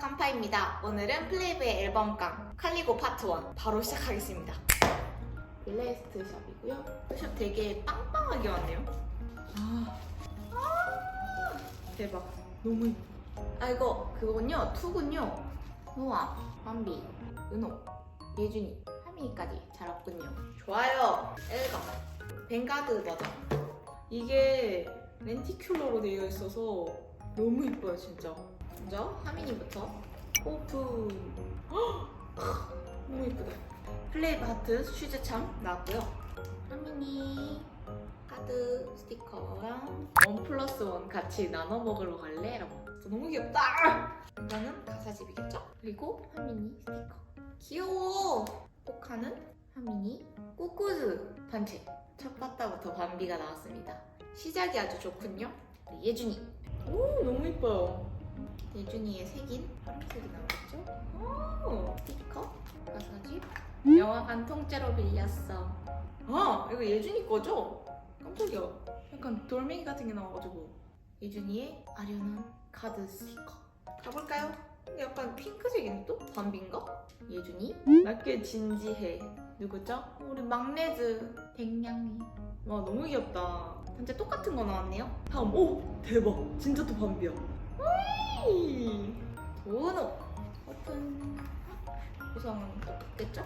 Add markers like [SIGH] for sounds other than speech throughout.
칸파입니다. 오늘은 플레이브의 앨범깡 칼리고 파트 1 바로 시작하겠습니다. 블레스트 샵이고요. 샵 되게 빵빵하게 왔네요. 아, 아, 대박. 너무 이뻐. 아 이거 그거군요. 투군요. 노아, 밤비, 은호, 예준이, 하민이까지 잘 왔군요. 좋아요. 앨범. 뱅가드 버전. 이게 렌티큘러로 되어 있어서 너무 이뻐요 진짜. 먼저 하민이부터 오픈. 헉! 너무 이쁘다. 플레이브 하트 슈즈참 나왔고요. 하민이 카드 스티커랑 원 플러스 원 같이 나눠 먹으러 갈래? 라고. 너무 귀엽다. 이거는 가사집이겠죠? 그리고 하민이 스티커. 귀여워. 포카는 하민이 꾸꾸즈 반체. 첫 바다부터 밤비가 나왔습니다. 시작이 아주 좋군요. 네, 예준이. 오 너무 이뻐요. 예준이의 색인 파란색이 나왔죠? 오 스티커 가사집. 영화관 통째로 빌렸어. 아 이거 예준이 거죠? 깜짝이야. 약간 돌멩이 같은 게 나와가지고 예준이의 아련한 카드 스티커. 가볼까요? 약간 핑크색이네 또? 밤비인가? 예준이 맑게 진지해 누구죠? 우리 막내즈 백냥이 와 너무 귀엽다 진짜 똑같은 거 나왔네요 다음 오 대박 진짜 또 밤비야 오이 도노 오픈 구성은 똑같겠죠?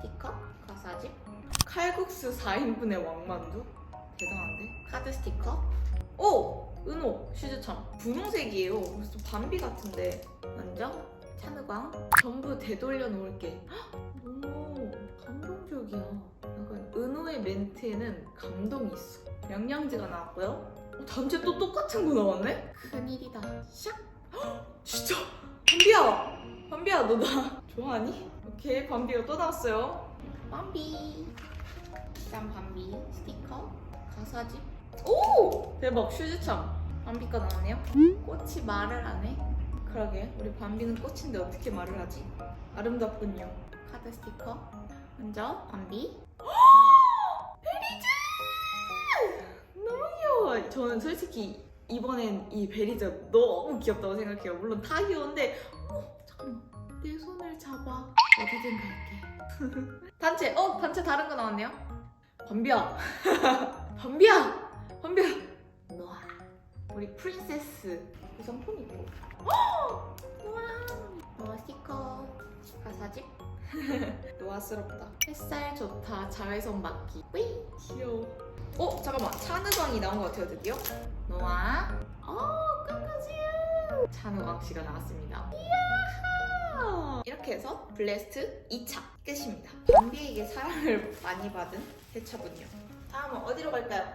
스티커? 가사집? 칼국수 4인분의 왕만두? 대단한데? 카드 스티커? 오! 은호 슈즈참 분홍색이에요. 그래서 좀 밤비 같은데. 먼저 찬우광? 전부 되돌려 놓을게. 헉, 너무 감동적이야. 약간 은호의 멘트에는 감동이 있어. 영양제가 나왔고요. 어, 단체 또 똑같은 거 나왔네? 큰일이다. 샥! 헉, [GASPS] 진짜? 밤비야! 밤비야 너 나 [LAUGHS] 좋아하니? 오케이 밤비가 또 나왔어요. 밤비. 일단 밤비 스티커 가사집 오! 대박 슈즈참. 밤비가 나왔네요. 꽃이 말을 안 해? 그러게 우리 밤비는 꽃인데 어떻게 말을 하지? 아름답군요. 카드 스티커. 먼저 밤비. 베리즈! [GASPS] 너무 귀여워. 저는 솔직히 이번엔 이 베리즈 너무 귀엽다고 생각해요. 물론 다 귀여운데 어 잠깐만. 내 손을 잡아. 어디든 갈게. [LAUGHS] 단체 어 단체 다른 거 나왔네요. 밤비야 밤비야 밤비야 노아. 우리 프린세스 구성품 있고. 노아 노아 스티커 가사집 노아스럽다. 햇살 좋다. 자외선 막기. 위 귀여워. 어 잠깐만. 찬우광이 나온 것 같아요 드디어 노아 어 끝까지 찬우광 씨가 나왔습니다. 이야! 이렇게 해서 블레스트 2차 끝입니다. 밤비에게 사랑을 많이 받은 세차군요. 다음은 어디로 갈까요?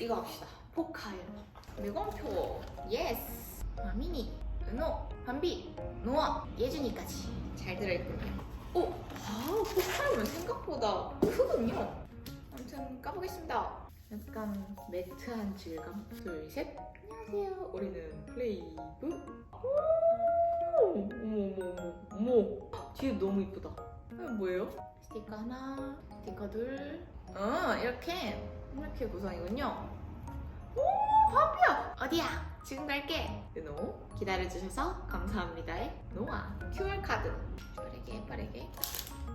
이거 합시다. 포카 앨범 매공표. 예스! 마미니 은호 밤비 노아 예준이까지 잘 들어있군요. 오! 아 포카앨범 생각보다 크군요. 아무튼 까보겠습니다 약간 매트한 질감 둘셋 안녕하세요 우리는 플레이브 오! 어머 어머 어머 어머 뒤에 너무 이쁘다 이거 뭐예요? 스티커 하나 스티커 둘 어, 이렇게 이렇게 구성이군요. 오, 밤비야. 어디야? 지금 갈게. 은호 기다려주셔서 감사합니다. 노아 QR 카드 빠르게 빠르게.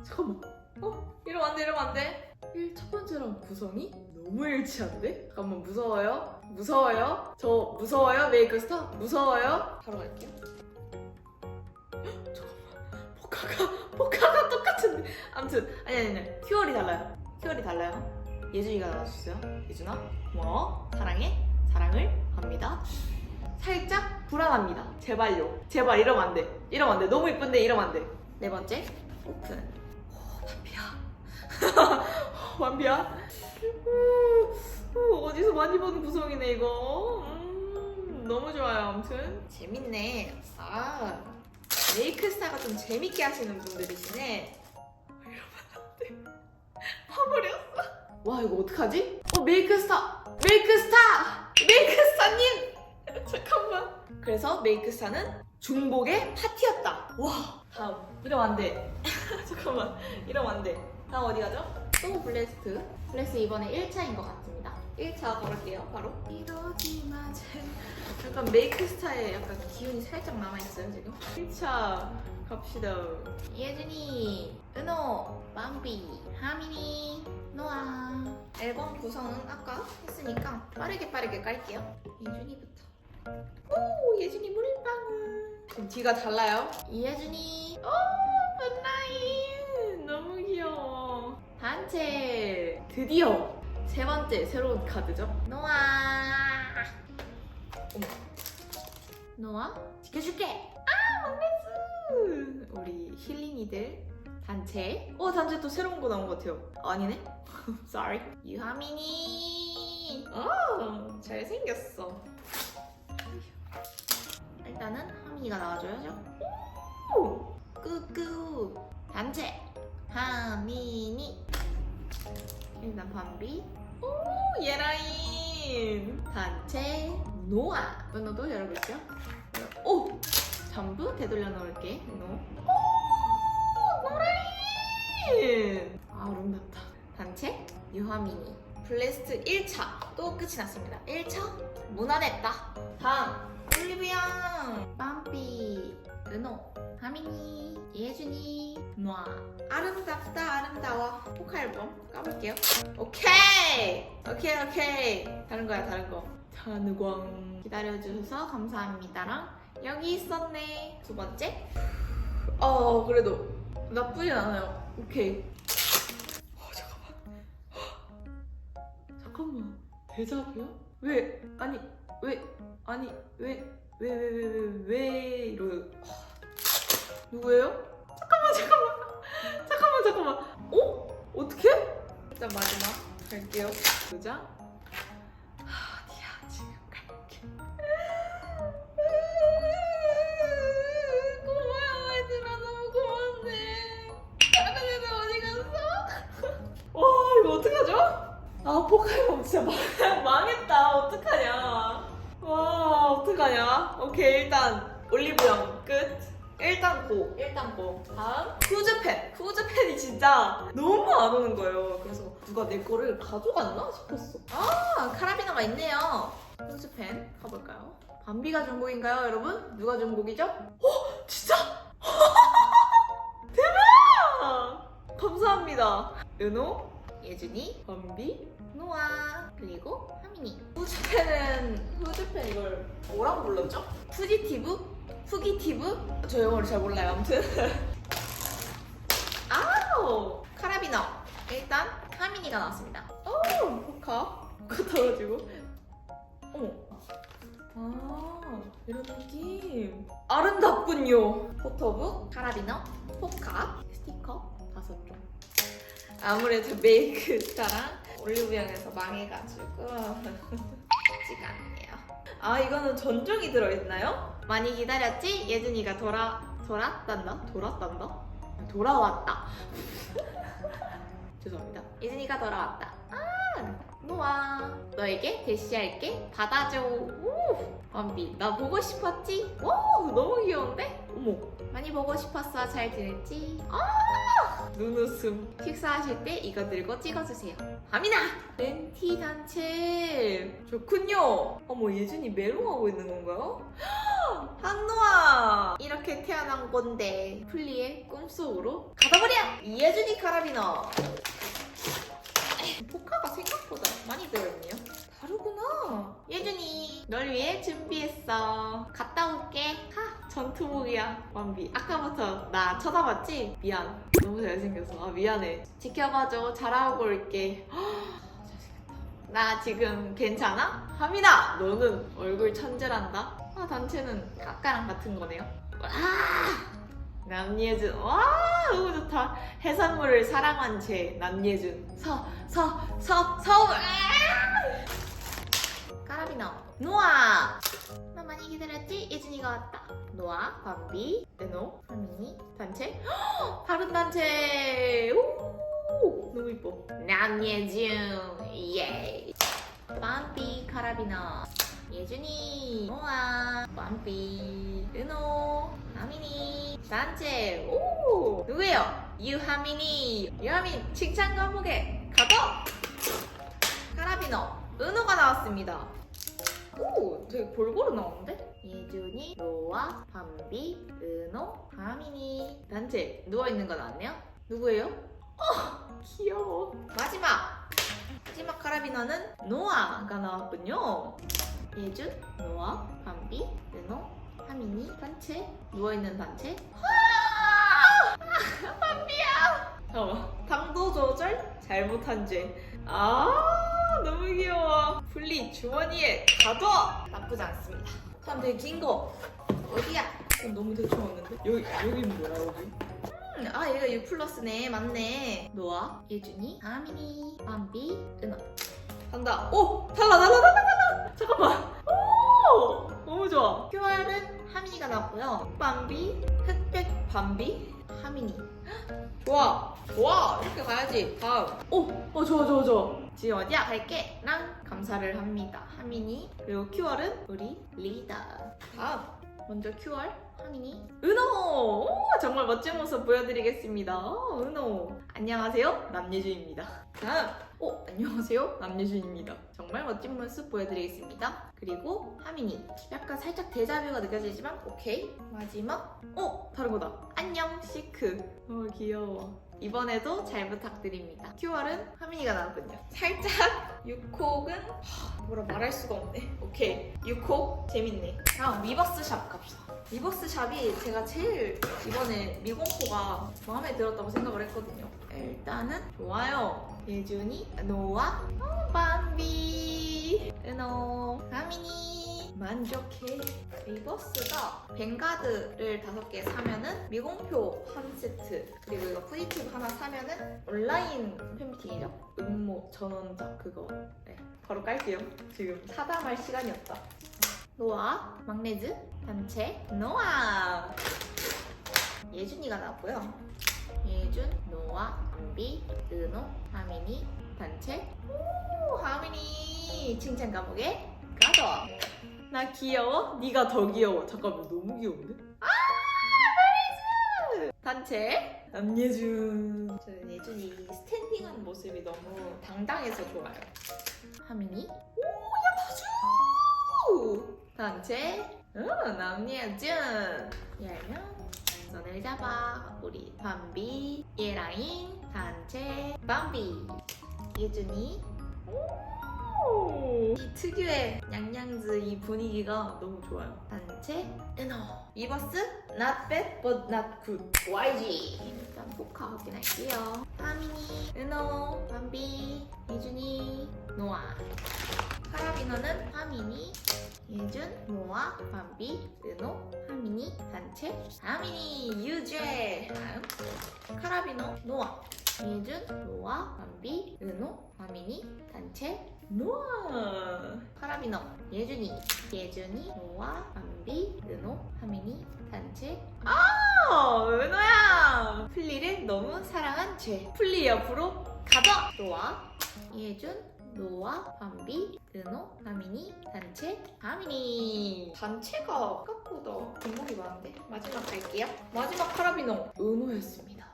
잠깐만. 어, 이러면 안 돼, 이러면 안 돼. 1, 첫 번째랑 구성이 너무 일치한데? 잠깐만 무서워요? 무서워요? 저 무서워요? 메이크스타? 무서워요? 바로 갈게요. 헉, 잠깐만. 포카가 포카가 똑같은데. 아무튼 아니 아니 아니 큐얼이 달라요. 큐얼이 달라요. 예준이가 나와주세요. 예준아 고마워 사랑해 사랑을 합니다. 살짝 불안합니다. 제발요. 제발 이러면 안 돼. 이러면 안 돼. 너무 이쁜데 이러면 안 돼. 네 번째 오픈. 오 반비야. 반비야. 우, 우, 어디서 많이 보는 구성이네 이거. 음, 너무 좋아요. 아무튼 재밌네. 아 메이크스타가 좀 재밌게 하시는 분들이시네. [LAUGHS] 파버렸어. 와 이거 어떡하지? 어 메이크스타! 메이크스타! 그래서 메이크스타는 중복의 파티였다. 와 다음 이러면 안 돼. [LAUGHS] 잠깐만 이러면 안 돼. 다음 어디 가죠? 또 블레스트. 블레스트 이번에 1차인 것 같습니다. 1차 가볼게요, 바로. 이러지 마, 제. 약간 메이크 스타일 약간 기운이 살짝 남아있어요, 지금. 1차 갑시다. 예준이, 은호, 밤비, 하민이, 노아. 앨범 구성은 아까 했으니까 빠르게 빠르게 깔게요. 예준이부터. 오, 예준이 물방울. 지금 뒤가 달라요. 이예준이. 오, 문라인. 너무 귀여워. 단체. 드디어 세 번째 새로운 카드죠. 노아. 어머. 노아? 지켜줄게. 아, 막내스. 우리 힐링이들 단체. 어, 단체 또 새로운 거 나온 것 같아요. 아니네. [LAUGHS] Sorry. 유하민이. 어, 잘생겼어. 하민이가 나와줘야죠. 오! 꾸꾸 단체 하민이 일단 밤비 오 예라인 단체 노아 은호도 열어볼게요. 오 전부 되돌려 놓을게 은호. 오 노라인 아, 아름답다. 단체 유하민이 블레스트 1차 또 끝이 났습니다. 1차 무난했다. 다음 올리브영 빰삐 은호 하민이 예준이. 노아 아름답다 아름다워. 포카 앨범 까볼게요. 오케이! 오케이 오케이. 다른 거야 다른 거. 잔우광. 기다려주셔서 감사합니다랑 여기 있었네. 두 번째. 어 그래도 나쁘진 않아요. 오케이. 어 잠깐만. 잠깐만. 대작이야? 왜? 아니 왜? 아니 왜 왜 왜 왜 왜 왜 이러 누구예요? 잠깐만 잠깐만. 잠깐만 잠깐만. 어? 어떻게? 일단 마지막 갈게요. 갔어? 와 이거 어떡하죠? 아 포카이몬 진짜 망, 망했다. 어떡하냐. 와 어떡하냐? 오케이 일단 올리브영 끝. 일단 고. 일단 고. 다음? 후즈펜 후즈펜이 진짜 너무 안 오는 거예요. 그래서 누가 내 거를 가져갔나 싶었어. 아 카라비나가 있네요. 후즈펜 가볼까요? 밤비가 중복인가요 여러분? 누가 중복이죠? 어? 진짜? [LAUGHS] 대박! 감사합니다. 은호 예준이 밤비 노아. 그리고 하민이. 후즈펜은 후즈펜 이걸 뭐라고 불렀죠? 푸지티브? 푸기티브? 저 영어를 잘 몰라요 아무튼. [LAUGHS] 아우 카라비너. 일단 하민이가 나왔습니다. 오 포카. 포카 떨어지고. 어머. 아 이런 느낌. 아름답군요. 포토북 카라비너? 포카? 스티커? 다섯 종. 아무래도 메이크 스타랑 올리브영에서 망해가지고 쉽지가 않네요. 아 이거는 전종이 들어있나요? 많이 기다렸지? 예준이가 돌아 돌아단다? 돌아단다? 돌아왔다. [LAUGHS] 죄송합니다. 예준이가 돌아왔다. 아 노아 너에게 대시할게 받아줘. 오 원비 나 보고 싶었지? 오 너무 귀여운데? 어머. 많이 보고 싶었어 잘 지냈지? 아 눈웃음. 식사하실 때 이거 들고 찍어주세요. 밤이나 렌티 단체. 좋군요. 어머 예준이 메롱하고 있는 건가요? [GASPS] 한노아! 이렇게 태어난 건데 플리의 꿈속으로 가다버려! 이예준이 카라비너. 포카가 생각보다 많이 들어있네요 다르구나. 예준이 널 위해 준비했어. 갔다 올게. 하 전투복이야. 완비. 아까부터 나 쳐다봤지? 미안. 너무 잘생겼어. 아 미안해. 지켜봐줘. 잘하고 올게. 나 지금 괜찮아? 하민아 너는 얼굴 천재란다. 아 단체는 까까랑 같은 거네요. 아 남예준. 와 너무 좋다. 해산물을 사랑한 제 남예준. 서 서 서 서울 까라비너 노아! 나 많이 기다렸지? 예준이가 왔다. 노아, 밤비, 은호, 하민이 단체? 헉, 다른 단체! 오! 너무 이뻐. 남예준 예 밤비 카라비너. 예준이 노아 밤비 은호 하민이 단체. 오! 누구예요? 유하민이. 유하민 칭찬 감옥에 가둬 카라비너 은호가 나왔습니다 오 되게 골고루 나오는데? 예준이 노아 밤비 은호 하민이. 단체 누워있는 거 나왔네요? 누구예요? 어 귀여워. 마지막! 마지막 카라비너는 노아가 나왔군요. 예준 노아 밤비 은호 하민이. 단체 누워있는 단체. 밤비야! 잠깐만 당도 조절? 잘못한 죄 아 [LAUGHS] 너무 귀여워. 분리 주머니에 가둬! 나쁘지 않습니다. 참 되게 긴 거. 어디야? 이건 너무 대충 왔는데? 여기 여기는 뭐야 여기? 음, 아 얘가 U 플러스네. 맞네. 노아 예준이 하민이 밤비 은호 간다. 오! 달라 달라 달라 달라 잠깐만. 오! 너무 좋아. QR은 하민이가 나왔고요. 밤비 흑백 밤비 하민이 좋아. 좋아. 이렇게 가야지. 다음. 오 어 좋아 좋아 좋아. 지금 어디야? 갈게. 랑 감사를 합니다. 하민이. 그리고 QR은 우리 리더 다음. 먼저 QR 하민이. 은호! 오, 정말 멋진 모습 보여드리겠습니다. 어, 은호. 안녕하세요. 남예주입니다. 다음 오 안녕하세요. 남예주입니다. 정말 멋진 모습 보여드리겠습니다. 그리고 하민이. 약간 살짝 데자뷰가 느껴지지만 오케이. 마지막. 어 다른 거다. 안녕 시크. 어 귀여워. 이번에도 잘 부탁드립니다. QR은 하민이가 나왔군요. 살짝 6콕은? 뭐라 말할 수가 없네. 오케이. 6콕? 재밌네. 다음 리버스 샵 갑시다. 리버스 샵이 제가 제일 이번에 미공포가 마음에 들었다고 생각을 했거든요. 일단은 좋아요. 예준이 노아 어, 밤비 은호 하민이 만족해. 리버스가 뱅가드를 다섯 개 사면은 미공표 한 세트 그리고 이거 푸디티브 하나 사면은 온라인 팬미팅이죠? 응모 전원작 그거. 네 바로 깔게요. 지금 사담할 시간이 없다. 노아 막내즈 단체 노아! 예준이가 나왔고요. 예준 노아 은비 은호 하민이 단체. 오 하민이! 칭찬 감옥에 가둬 나 귀여워? 네가 더 귀여워. 잠깐만 너무 귀여운데? 아 나이스! 단체 남예준. 저는 예준이 스탠딩한 모습이 너무 당당해서 좋아요. 하민이 오야 다주. 단체 응 남예준. 열면 손을 잡아 우리 밤비 예라인 단체 밤비 예준이 오, 이 특유의 냥냥즈 이 분위기가 너무 좋아요. 단체 은호 리버스? Not bad but not good. YG 일단 포카 확인할게요. 하민이 은호 밤비 예준이 노아. 카라비너는 하민이 예준 노아 밤비 은호 하민이 단체 하민이. 유죄. 다음. 카라비너 노아. 예준, 노아, 밤비, 은호, 하민이, 단체, 노아 카라비너, 예준이, 예준이, 노아, 밤비, 은호, 하민이, 단체. 아 은호야. 플리를 너무 사랑한 죄. 플리 옆으로 가둬 노아, 예준, 노아, 밤비, 은호, 하민이, 단체, 하민이. 단체가 생각보다 종목이 많은데? 마지막 갈게요. 마지막 카라비너 은호였습니다.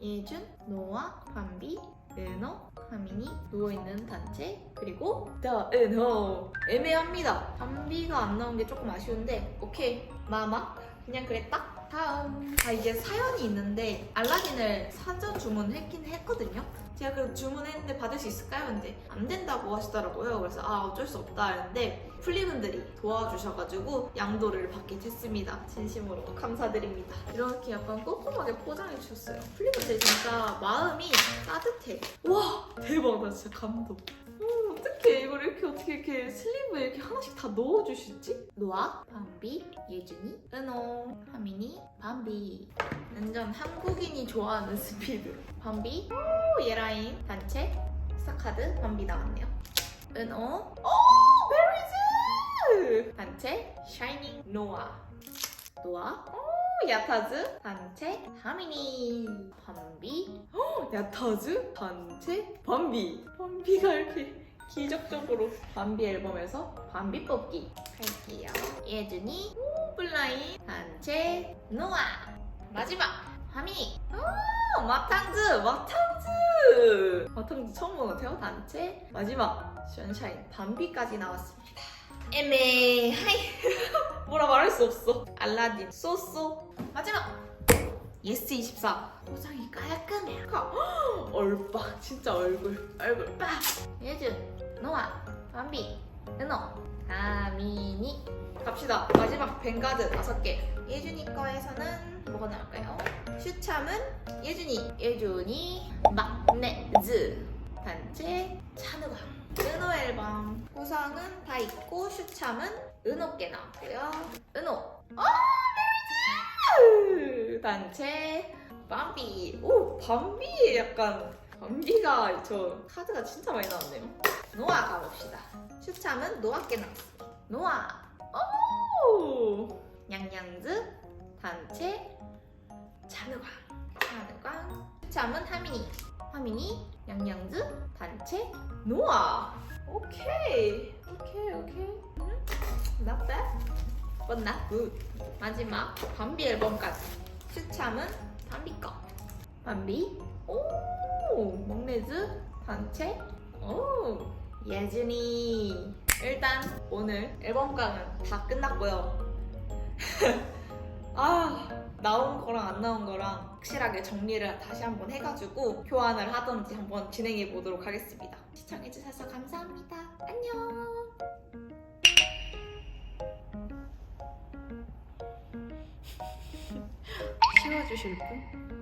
예준, 노아, 밤비, 은호, 하민이 누워있는 단체 그리고 더 은호 애매합니다. 밤비가 안 나온 게 조금 아쉬운데 오케이. 마마. 그냥 그랬다 다음. 아 이게 사연이 있는데 알라딘을 사전 주문했긴 했거든요. 제가 그 주문했는데 받을 수 있을까요? 근데 안 된다고 하시더라고요. 그래서 아 어쩔 수 없다 했는데 플리분들이 도와주셔가지고 양도를 받게 됐습니다. 진심으로 감사드립니다. 이렇게 약간 꼼꼼하게 포장해 주셨어요. 플리분들 진짜 마음이 따뜻해. 와 대박. 나 진짜 감동 어, 어떡해. 이걸 이렇게 어떻게 이렇게 슬리브에 이렇게 하나씩 다 넣어주시지? 노아, 밤비, 예준이, 은호, 하민이, 밤비. 완전 한국인이 좋아하는 스피드. 밤비, 오 예라인, 단체, 스타카드, 밤비 나왔네요. 은호, 오 베리즈! 단체, 샤이닝, 노아. 노아, 오 야타즈, 단체, 하민이 밤비, 오 야타즈, 단체, 밤비. 밤비가 이렇게 기적적으로 밤비 앨범에서 밤비 뽑기. 할게요. 예준이, 오, 블라인, 단체, 노아. 마지막, 하민이. 오, 아, 마탕즈! 마탕즈! 마탕즈 처음 보는 태어 단체. 마지막. 션샤인. 밤비까지 나왔습니다 애매 하이. [LAUGHS] 뭐라 말할 수 없어. 알라딘. 쏘쏘 마지막. 예스 24 포장이 깔끔해 헉, 얼빵 진짜 얼굴. 얼굴 빡. 예준 노아 밤비 은호 아미니 갑시다. 마지막 뱅가드 다섯 개. 예준이 거에서는 뭐가 나올까요? 슈참은 예준이. 예준이. 막내즈. 단체 찬우가 은호 앨범. 구성은 다 있고 슈참은 은호께 나왔고요. 은호. 어 메리즈 단체. 밤비. 오 밤비. 약간 밤비가 저 카드가 진짜 많이 나왔네요. 노아 가봅시다. 슈참은 노아께 나왔어요 노아. 오! 냥냥즈. 단체. 찬우광. 찬우광. 슈참은 하민이. 하민이 냥냥즈 단체 노아. 오케이. 오케이 오케이. 음, not bad. but not good. 마지막 밤비 앨범까지. 슈참은 밤비 거. 밤비? 오 먹네즈 단체. 오 예준이. 일단 오늘 앨범깡은 다 끝났고요. [LAUGHS] 아 나온 거랑 안 나온 거랑 확실하게 정리를 다시 한번 해가지고 교환을 하던지 한번 진행해 보도록 하겠습니다. 시청해주셔서 감사합니다. 안녕! [LAUGHS] 치워주실 분?